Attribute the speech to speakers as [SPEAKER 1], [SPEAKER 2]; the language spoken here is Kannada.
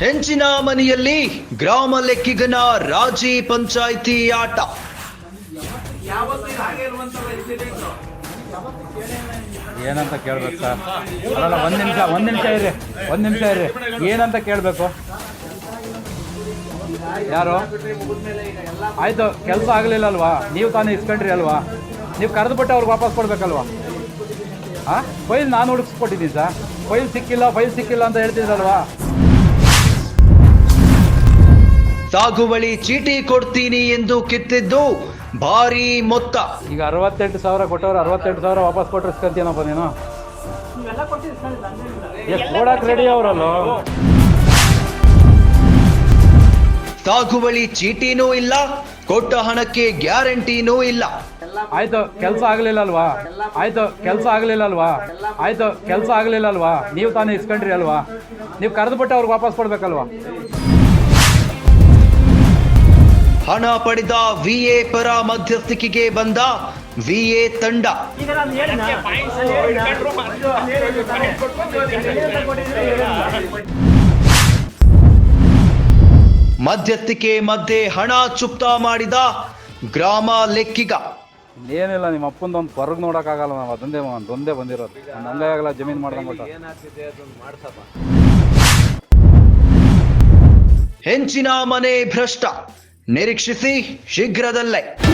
[SPEAKER 1] ಹೆಂಚಿನ ಮನೆಯಲ್ಲಿ ಗ್ರಾಮ ಲೆಕ್ಕಿಗನ ರಾಜಿ ಪಂಚಾಯಿತಿ ಆಟ.
[SPEAKER 2] ಏನಂತ ಕೇಳ್ಬೇಕು ಸರ್? ಅಲ್ಲ ಒಂದು ನಿಮಿಷ ಒಂದು ನಿಮಿಷ ಇರ್ರಿ, ಒಂದು ನಿಮಿಷ ಇರ್ರಿ. ಏನಂತ ಕೇಳಬೇಕು? ಯಾರು? ಆಯ್ತು, ಕೆಲಸ ಆಗಲಿಲ್ಲ ಅಲ್ವಾ ನೀವು ತಾನೇ ಇಸ್ಕೊಂಡ್ರಿ ಅಲ್ವಾ? ನೀವು ಕರೆದುಬಿಟ್ಟು ಅವ್ರಿಗೆ ವಾಪಸ್ ಕೊಡ್ಬೇಕಲ್ವಾ? ಹಾಂ ಫೈಲ್ ನಾನು ಹುಡುಕ್ಸ್ಕೊಟ್ಟಿದ್ದೀನಿ ಸರ್. ಫೈಲ್ ಸಿಕ್ಕಿಲ್ಲ ಫೈಲ್ ಸಿಕ್ಕಿಲ್ಲ ಅಂತ ಹೇಳ್ತಿದ್ರಲ್ವಾ?
[SPEAKER 1] ಸಾಗುವಳಿ ಚೀಟಿ ಕೊಡ್ತೀನಿ ಎಂದು ಕಿತ್ತಿದ್ದು ಭಾರಿ ಮೊತ್ತ.
[SPEAKER 2] ಈಗ ಅರವತ್ತೆಂಟು ಸಾವಿರ ಕೊಟ್ಟವ್ರು ಅರವತ್ತೆಂಟು ಸಾವಿರ ವಾಪಸ್ ಕೊಟ್ಟರೆ ಇಸ್ಕೊಂತೀನಪ್ಪ ನೀನು? ಕೊಡಕ್ಕೆ ರೆಡಿ ಅವರಲ್ಲೋ?
[SPEAKER 1] ಸಾಗುವಳಿ ಚೀಟಿನೂ ಇಲ್ಲ ಕೊಟ್ಟ ಹಣಕ್ಕೆ ಗ್ಯಾರಂಟಿನೂ ಇಲ್ಲ.
[SPEAKER 2] ಆಯ್ತು ಕೆಲಸ ಆಗಲಿಲ್ಲ ಅಲ್ವಾ ಆಯ್ತು ಕೆಲಸ ಆಗಲಿಲ್ಲ ಅಲ್ವಾ ಆಯ್ತು ಕೆಲಸ ಆಗಲಿಲ್ಲ ಅಲ್ವಾ ನೀವು ತಾನೇ ಇಸ್ಕೊಂಡ್ರಿ ಅಲ್ವಾ? ನೀವು ಕರೆದುಬಿಟ್ಟು ಅವ್ರಿಗೆ ವಾಪಸ್ ಕೊಡ್ಬೇಕಲ್ವಾ?
[SPEAKER 1] ಹಣ ಪಡೆದ ವಿಎ ಪರ ಮಧ್ಯಸ್ಥಿಕೆಗೆ ಬಂದ ವಿಎ ತಂಡ. ಮಧ್ಯಸ್ಥಿಕೆ ಮಧ್ಯೆ ಹಣ ಚುಪ್ತ ಮಾಡಿದ ಗ್ರಾಮ ಲೆಕ್ಕಿಗ.
[SPEAKER 2] ಏನಿಲ್ಲ ನಿಮ್ಮ ಅಪ್ಪಂದು ಒಂದು ಹೊರಗೆ ನೋಡೋಕ್ಕಾಗಲ್ಲ ನಾವು. ಅದೊಂದೇ ಅದೊಂದೇ ಬಂದಿರೋದು. ಒಂದು ಹಂಗೆ ಆಗಲ್ಲ ಜಮೀನು ಮಾಡ್ದಂಗೆ
[SPEAKER 1] ಹೆಂಚಿನ ಮನೆ ಭ್ರಷ್ಟ. ನಿರೀಕ್ಷಿಸಿ ಶೀಘ್ರದಲ್ಲೇ.